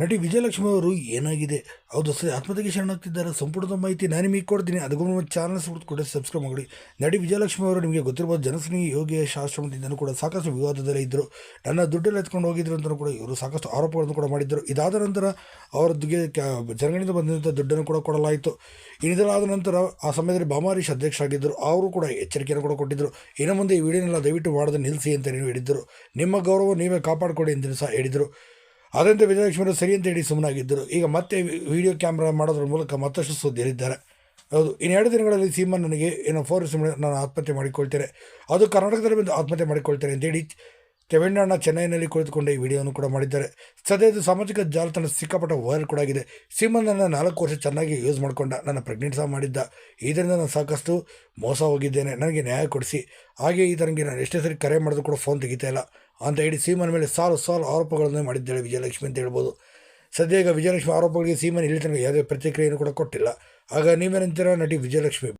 ನಟಿ ವಿಜಯಲಕ್ಷ್ಮಿ ಅವರು ಏನಾಗಿದೆ? ಹೌದು ಸರಿ ಆತ್ಮಹತ್ಯೆಗೆ ಶರಣಾಗ್ತಿದ್ದಾರೆ. ಸಂಪುಟದ ಮಾಹಿತಿ ನಾನು ನಿಮಗೆ ಕೊಡ್ತೀನಿ. ಅದಕ್ಕೂ ನಮ್ಮ ಚಾನಲ್ಸ್ ಕೂಡ ಸಬ್ಸ್ಕ್ರೈಬ್ ಮಾಡಿ. ನಟಿ ವಿಜಯಲಕ್ಷ್ಮಿ ಅವರು ನಿಮಗೆ ಗೊತ್ತಿರಬಹುದು ಜನಸ್ನೇಹಿ ಯೋಗಿ ಆಶ್ರಮದಿಂದಲೂ ಕೂಡ ಸಾಕಷ್ಟು ವಿವಾದದಲ್ಲೇ ಇದ್ದರು ನನ್ನ ದುಡ್ಡೆಲ್ಲ ಎತ್ಕೊಂಡು ಹೋಗಿದ್ರು ಅಂತಲೂ ಕೂಡ ಇವರು ಸಾಕಷ್ಟು ಆರೋಪಗಳನ್ನು ಕೂಡ ಮಾಡಿದ್ದರು ಇದಾದ ನಂತರ ಅವರದ್ದಿಗೆ ಜನಗಳಿಂದ ಬಂದಂಥ ದುಡ್ಡನ್ನು ಕೂಡ ಕೊಡಲಾಯಿತು. ಇದರಾದ ನಂತರ ಆ ಸಮಯದಲ್ಲಿ ಬಾಮಾರೀಶ್ ಅಧ್ಯಕ್ಷರಾಗಿದ್ದರು ಅವರು ಕೂಡ ಎಚ್ಚರಿಕೆಯನ್ನು ಕೂಡ ಕೊಟ್ಟಿದ್ದರು ಇನ್ನು ಮುಂದೆ ಈ ವಿಡಿಯೋನೆಲ್ಲ ದಯವಿಟ್ಟು ಮಾಡೋದು ನಿಲ್ಲಿಸಿ ಅಂತ ನೀವು ಹೇಳಿದ್ದರು. ನಿಮ್ಮ ಗೌರವ ನೀವೇ ಕಾಪಾಡಿಕೊಡಿ ಅಂತ ಸಹ ಹೇಳಿದರು. ಅದರಂತೆ ವಿಜಯಲಕ್ಷ್ಮಿಯವರು ಸರಿ ಅಂತ ಹೇಳಿ ಸುಮ್ಮನಾಗಿದ್ದರು. ಈಗ ಮತ್ತೆ ವಿಡಿಯೋ ಕ್ಯಾಮ್ರಾ ಮಾಡೋದ್ರ ಮೂಲಕ ಮತ್ತಷ್ಟು ಸುದ್ದಿ ಹೇಳಿದ್ದಾರೆ ಹೌದು, ಇನ್ನು ಎರಡು ದಿನಗಳಲ್ಲಿ ಸೀಮಾ ನನಗೆ ಏನೋ ಫೋರ್ ನಾನು ಆತ್ಮಹತ್ಯೆ ಮಾಡಿಕೊಳ್ತೇನೆ. ಅದು ಕರ್ನಾಟಕದಲ್ಲಿ ಬಂದು ಆತ್ಮಹತ್ಯೆ ಮಾಡಿಕೊಳ್ತೇನೆ ಅಂತೇಳಿ ತೆವೆಣ್ಣಣ್ಣ ಚೆನ್ನೈನಲ್ಲಿ ಕುಳಿತುಕೊಂಡು ಈ ವಿಡಿಯೋವನ್ನು ಕೂಡ ಮಾಡಿದ್ದಾರೆ. ಸದ್ಯದ ಸಾಮಾಜಿಕ ಜಾಲತಾಣ ಸಿಕ್ಕಾಪಟ್ಟ ವೈರಲ್ ಕೂಡ ಆಗಿದೆ. ಸಿಮ್ಮನ್ನು ನಾಲ್ಕು ವರ್ಷ ಚೆನ್ನಾಗಿ ಯೂಸ್ ಮಾಡಿಕೊಂಡ ನನ್ನ ಪ್ರೆಗ್ನೆಂಟ್ ಸಹ ಮಾಡಿದ್ದ. ಇದರಿಂದ ನಾನು ಸಾಕಷ್ಟು ಮೋಸ ಹೋಗಿದ್ದೇನೆ. ನನಗೆ ನ್ಯಾಯ ಕೊಡಿಸಿ. ಹಾಗೆ ಈ ತನಗೆ ನಾನು ಎಷ್ಟೇ ಸರಿ ಕರೆ ಮಾಡಿದ್ರು ಕೂಡ ಫೋನ್ ತೆಗಿತಾ ಇಲ್ಲ. ಅಂತ ಹೇಳಿ ಸೀಮನ್ ಮೇಲೆ ಸಾಲು ಸಾಲು ಆರೋಪಗಳನ್ನು ಮಾಡಿದ್ದಾಳೆ ವಿಜಯಲಕ್ಷ್ಮಿ ಅಂತ ಹೇಳ್ಬೋದು. ಸದ್ಯ ಈಗ ವಿಜಯಲಕ್ಷ್ಮಿ ಆರೋಪಗಳಿಗೆ ಸೀಮನ್ ಇಲ್ಲಿ ತನಗೆ ಯಾವುದೇ ಪ್ರತಿಕ್ರಿಯೆಯನ್ನು ಕೂಡ ಕೊಟ್ಟಿಲ್ಲ. ಆಗ ನೀವೇನಂತೀರ ನಟಿ ವಿಜಯಲಕ್ಷ್ಮಿ?